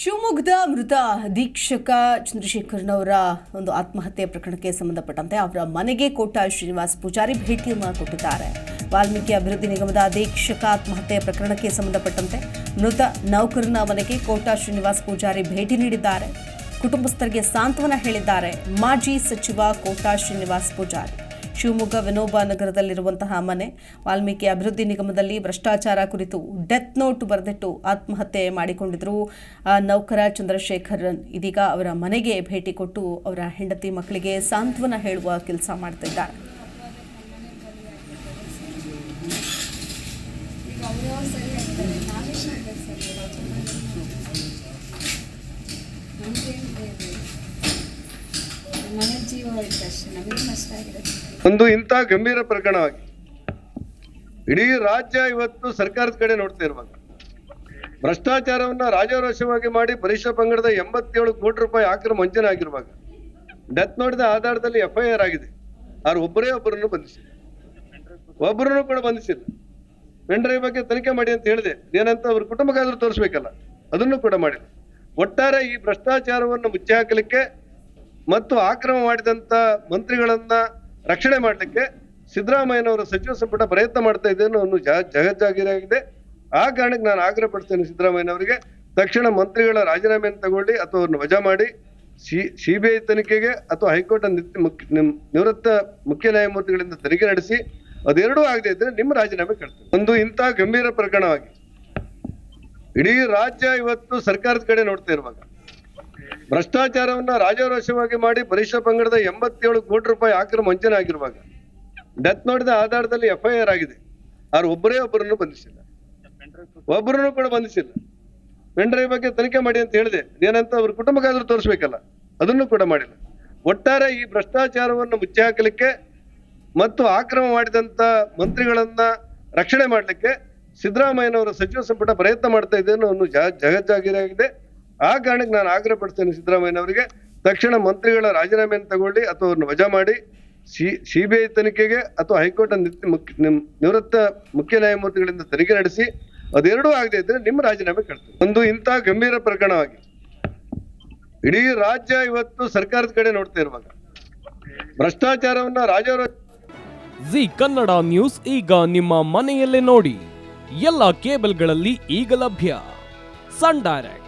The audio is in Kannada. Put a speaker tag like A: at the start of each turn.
A: ಶಿವಮೊಗ್ಗದ ಮೃತ ಅಧೀಕ್ಷಕ ಚಂದ್ರಶೇಖರ್ನವರ ಒಂದು ಆತ್ಮಹತ್ಯೆ ಪ್ರಕರಣಕ್ಕೆ ಸಂಬಂಧಪಟ್ಟಂತೆ ಅವರ ಮನೆಗೆ ಕೋಟ ಶ್ರೀನಿವಾಸ್ ಪೂಜಾರಿ ಭೇಟಿಯನ್ನು ಕೊಟ್ಟಿದ್ದಾರೆ. ವಾಲ್ಮೀಕಿ ಅಭಿವೃದ್ಧಿ ನಿಗಮದ ಅಧೀಕ್ಷಕ ಆತ್ಮಹತ್ಯೆ ಪ್ರಕರಣಕ್ಕೆ ಸಂಬಂಧಪಟ್ಟಂತೆ ಮೃತ ನೌಕರನ ಮನೆಗೆ ಕೋಟ ಶ್ರೀನಿವಾಸ್ ಪೂಜಾರಿ ಭೇಟಿ ನೀಡಿದ್ದಾರೆ. ಕುಟುಂಬಸ್ಥರಿಗೆ ಸಾಂತ್ವನ ಹೇಳಿದ್ದಾರೆ. ಮಾಜಿ ಸಚಿವ ಕೋಟಾ ಶ್ರೀನಿವಾಸ್ ಪೂಜಾರಿ. ಶಿವಮೊಗ್ಗ ವಿನೋಬ ನಗರದಲ್ಲಿರುವಂತಹ ಮನೆ. ವಾಲ್ಮೀಕಿ ಅಭಿವೃದ್ಧಿ ನಿಗಮದಲ್ಲಿ ಭ್ರಷ್ಟಾಚಾರ ಕುರಿತು ಡೆತ್ ನೋಟ್ ಬರೆದಿಟ್ಟು ಆತ್ಮಹತ್ಯೆ ಮಾಡಿಕೊಂಡಿದ್ರು ನೌಕರ ಚಂದ್ರಶೇಖರನ್ ಇದೀಗ ಅವರ ಮನೆಗೆ ಭೇಟಿ ಕೊಟ್ಟು ಅವರ ಹೆಂಡತಿ ಮಕ್ಕಳಿಗೆ ಸಾಂತ್ವನ ಹೇಳುವ ಕೆಲಸ ಮಾಡ್ತಿದ್ದಾರೆ.
B: ಒಂದು ಇಂಥ ಗಂಭೀರ ಪ್ರಕರಣವಾಗಿ ಇಡೀ ರಾಜ್ಯ ಇವತ್ತು ಸರ್ಕಾರದ ಕಡೆ ನೋಡ್ತಾ ಇರುವಾಗ, ಭ್ರಷ್ಟಾಚಾರವನ್ನ ರಾಜಾರೋಷವಾಗಿ ಮಾಡಿ ಪರೀಕ್ಷಾ ಪಂಗಡದ ಎಂಬತ್ತೇಳು ಕೋಟಿ ರೂಪಾಯಿ ಆಕ್ರಮ ವಂಚನೆ ಆಗಿರುವಾಗ, ಡೆತ್ ನೋಡಿದ ಆಧಾರದಲ್ಲಿ ಎಫ್ ಐ ಆರ್ ಆಗಿದೆ. ಅವ್ರು ಒಬ್ಬರೇ ಒಬ್ಬರನ್ನು ಬಂಧಿಸಿಲ್ಲ. ಒಬ್ಬರನ್ನು ಕೂಡ ಬಂಧಿಸಿಲ್ಲ. ವೆಂಡ್ರ ಬಗ್ಗೆ ತನಿಖೆ ಮಾಡಿ ಅಂತ ಹೇಳಿದೆ. ಏನಂತ ಅವ್ರ ಕುಟುಂಬಕ್ಕಾದ್ರೂ ತೋರಿಸ್ಬೇಕಲ್ಲ, ಅದನ್ನು ಕೂಡ ಮಾಡಿಲ್ಲ. ಒಟ್ಟಾರೆ ಈ ಭ್ರಷ್ಟಾಚಾರವನ್ನು ಮುಚ್ಚಿ ಹಾಕಲಿಕ್ಕೆ ಮತ್ತು ಆಕ್ರಮ ಮಾಡಿದಂತ ಮಂತ್ರಿಗಳನ್ನ ರಕ್ಷಣೆ ಮಾಡಲಿಕ್ಕೆ ಸಿದ್ದರಾಮಯ್ಯನವರ ಸಚಿವ ಸಂಪುಟ ಪ್ರಯತ್ನ ಮಾಡ್ತಾ ಇದೆ ಅನ್ನೋ ಜಗಜ್ಜಾಗಿರಾಗಿದೆ. ಆ ಕಾರಣಕ್ಕೆ ನಾನು ಆಗ್ರಹ ಪಡ್ತೇನೆ ಸಿದ್ದರಾಮಯ್ಯನವರಿಗೆ, ತಕ್ಷಣ ಮಂತ್ರಿಗಳ ರಾಜೀನಾಮೆಯನ್ನು ತಗೊಳ್ಳಿ ಅಥವಾ ಅವ್ರನ್ನ ವಜಾ ಮಾಡಿ. ಸಿ ಸಿ ಬಿ ಐ ತನಿಖೆಗೆ ಅಥವಾ ಹೈಕೋರ್ಟ್ ನಿವೃತ್ತ ಮುಖ್ಯ ನ್ಯಾಯಮೂರ್ತಿಗಳಿಂದ ತನಿಖೆ ನಡೆಸಿ, ಅದೆರಡೂ ಆಗದೆ ಇದ್ರೆ ನಿಮ್ಮ ರಾಜೀನಾಮೆ ಕಳ್ತೇನೆ ಒಂದು ಇಂತಹ ಗಂಭೀರ ಪ್ರಕರಣವಾಗಿ ಇಡೀ ರಾಜ್ಯ ಇವತ್ತು ಸರ್ಕಾರದ ಕಡೆ ನೋಡ್ತಾ ಇರುವಾಗ ಭ್ರಷ್ಟಾಚಾರವನ್ನ ರಾಜಾರೋಷವಾಗಿ ಮಾಡಿ ಪರಿಷತ್ ಪಂಗಡದ ಎಂಬತ್ತೇಳು ಕೋಟಿ ರೂಪಾಯಿ ಆಕ್ರಮ ವಂಚನೆ ಆಗಿರುವಾಗ ಡೆತ್ ನೋಡಿದ ಆಧಾರದಲ್ಲಿ ಎಫ್ಐಆರ್ ಆಗಿದೆ. ಅವ್ರು ಒಬ್ಬರೇ ಒಬ್ಬರನ್ನು ಬಂಧಿಸಿಲ್ಲ. ಒಬ್ಬರನ್ನು ಕೂಡ ಬಂಧಿಸಿಲ್ಲ. ಪೆಂಡ್ರೈವ್ ಬಗ್ಗೆ ತನಿಖೆ ಮಾಡಿ ಅಂತ ಹೇಳಿದೆ. ಏನಂತ ಅವ್ರ ಕುಟುಂಬಕ್ಕಾದ್ರೂ ತೋರಿಸ್ಬೇಕಲ್ಲ, ಅದನ್ನು ಕೂಡ ಮಾಡಿಲ್ಲ. ಒಟ್ಟಾರೆ ಈ ಭ್ರಷ್ಟಾಚಾರವನ್ನು ಮುಚ್ಚಿ ಹಾಕಲಿಕ್ಕೆ ಮತ್ತು ಆಕ್ರಮ ಮಾಡಿದಂತ ಮಂತ್ರಿಗಳನ್ನ ರಕ್ಷಣೆ ಮಾಡಲಿಕ್ಕೆ ಸಿದ್ದರಾಮಯ್ಯನವರ ಸಚಿವ ಸಂಪುಟ ಪ್ರಯತ್ನ ಮಾಡ್ತಾ ಇದೆ ಅನ್ನೋ ಒಂದು ಜಗಜ್ಜಾಗಿರಾಗಿದೆ. ಆ ಕಾರಣಕ್ಕೆ ನಾನು ಆಗ್ರಹ ಪಡ್ತೇನೆ ಸಿದ್ದರಾಮಯ್ಯನವರಿಗೆ. ತಕ್ಷಣ ಮಂತ್ರಿಗಳ ರಾಜೀನಾಮೆಯನ್ನು ತಗೊಳ್ಳಿ, ಅಥವಾ ಅವ್ರನ್ನ ವಜಾ ಮಾಡಿ. ಸಿ, ಸಿಬಿಐ ತನಿಖೆಗೆ ಅಥವಾ ಹೈಕೋರ್ಟ್ ನಿವೃತ್ತ ಮುಖ್ಯ ನ್ಯಾಯಮೂರ್ತಿಗಳಿಂದ ತನಿಖೆ ನಡೆಸಿ, ಅದೆರಡೂ ಆಗದೆ ಇದ್ರೆ ನಿಮ್ಮ ರಾಜೀನಾಮೆ ಕೇಳ್ತೀವಿ ಒಂದು ಇಂಥ ಗಂಭೀರ ಪ್ರಕರಣವಾಗಿ. ಇಡೀ ರಾಜ್ಯ ಇವತ್ತು ಸರ್ಕಾರದ ಕಡೆ ನೋಡ್ತಾ ಇರುವಾಗ. ಭ್ರಷ್ಟಾಚಾರವನ್ನ ರಾಜರ
C: ಜಿ ಕನ್ನಡ ನ್ಯೂಸ್ ಈಗ ನಿಮ್ಮ ಮನೆಯಲ್ಲೇ ನೋಡಿ. ಎಲ್ಲ ಕೇಬಲ್ಗಳಲ್ಲಿ ಈಗ ಲಭ್ಯ. Sun Direct.